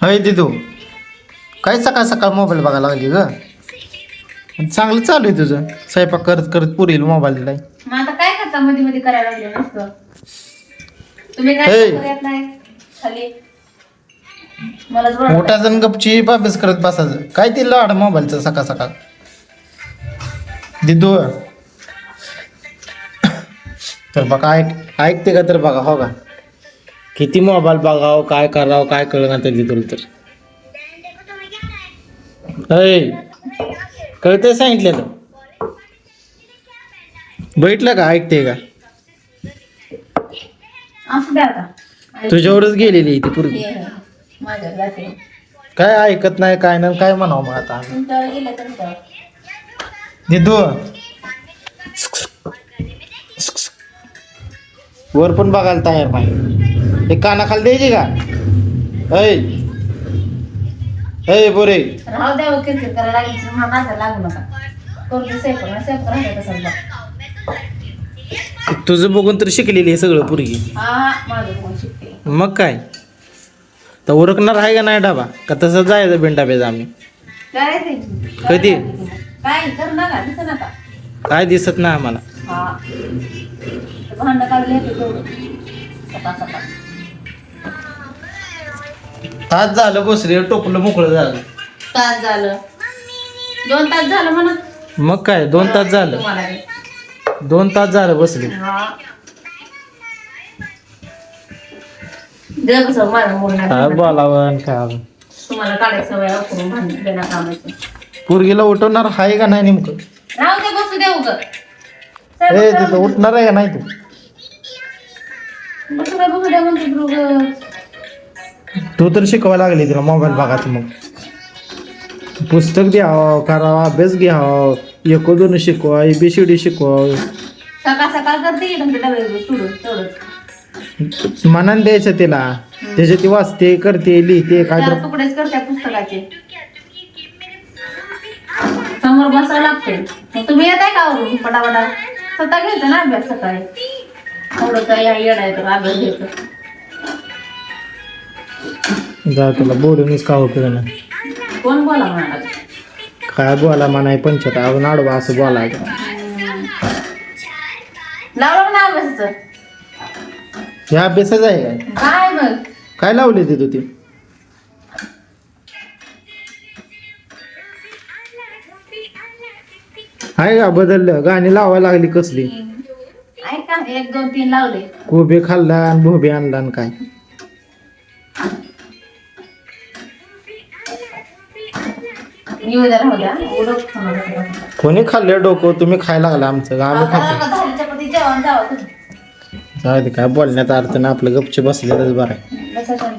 हय दिदू. काय सकाळ सकाळ मोबाईल बघायला लागली ग? चांगलं चालू आहे तुझं. स्वयंपाक करत करत पुरील मोबाईल दिलाय मग आता काय करता? मध्ये मध्ये करायला लागले नसतं तुम्ही. काय करत नाही? खाली. मला जोड मोठा जण गपची अभ्यास करत बसायचं. काय ते लाड मोबाईलचं सकाळ सकाळ? दिदू. तर बघा ऐक ऐकते का तर बघा हो का? किती मोबाईल बघावं काय करावं काय कळणार तर दिदूला तर. अय कळतंय सांगितलेलं? बैठलं का? ऐकते का? असू द्या आता. तुझ्यावरच गेलेली ती पूर्वी हे, माझ्या जाते. काय ऐकत नाही काय नाही काय म्हणावं मग आता आम्ही? तुमच्यावर गेलं तर जाऊ. दिदू वर पण बघायला तयार नाही. हे कानाखाली द्यायचे का? ऐ ऐ बोरे राहू द्या हो, किरकिर करायला लागली. तर मला नादाला लागू नका. करू. तुझं बघून तर शिकलेली आहे सगळं पुरगी. हा माझं कोण शिकते. मग काय? तर उरकणार आहे का नाही डाबा का तसं जायचं बिनडाब्याचं आम्ही? काय ते? कधी? काय कर नका दिसत नका. काय दिसत नाही आम्हाला. हा. भांडं काढले होते तेवढं. सकाळ सकाळ तास झालं बसले टोपलं मोकळं झालं. तास झालं. दोन तास झालं म्हणा. मग काय दोन तास झालं. तुम्हाला. दोन तास झालं बसले. हा. दे कसं माझं काय बोलणार बोलावं आणि काय. तुम्हाला काढायचं सवय करून भांडण बिना कामाचं. पोरगीला उठवणार आहे का नाही नेमकं? राहू दे बसू दे उगं. ए तिथं उठणार आहे का नाही तू? म्हणते. तू तर शिकवायला लागली तिला मोबाईल बघायचं मग. पुस्तक द्यावं करावं अभ्यास घ्यावं एको दोन शिकवा एबीसीडी शिकवा. सकाळ सकाळ करते की तुमचे डबे सोडून तेवढंच. मनान द्यायचं तिला. त्याच्या ती वाचते करते लिहिते काय चार तर तुकडेच करते पुस्तकाचे. समोर बसावं लागते मग तुम्ही येताय का वरून? पटापटा. स्वतः घ्यायचा ना अभ्यास सकाळी? काय घ्यायचं जा तुला बोलूनच का उपयोग नाही कोण बोला म्हणाला? काय बोला म्हणाय पंचत अजून आडवा असं बोलायचं लावलं ना अभ्यासाचं. हे अभ्यासच आहे काय? काय मग? काय लावले ते तू ते? आहे का? बदललं. गाणी लावायला लागली कसली? ऐका एक दोन तीन लावले. कोबे खाल्ला आणि भोबे आणला आणि काय? येऊ द्या राहू द्या. उलट खाणार होतं. कोणी खाल्लं डोकं? तुम्ही खायला लागला आमचं आम्ही आता खातो. नका दहा चपाती जेवण जावं. तुम्ही जाऊ दे काय बोलण्यात अर्थ नाही. आपलं गपचे बसलेलंच बरं आहे. बसा शांत.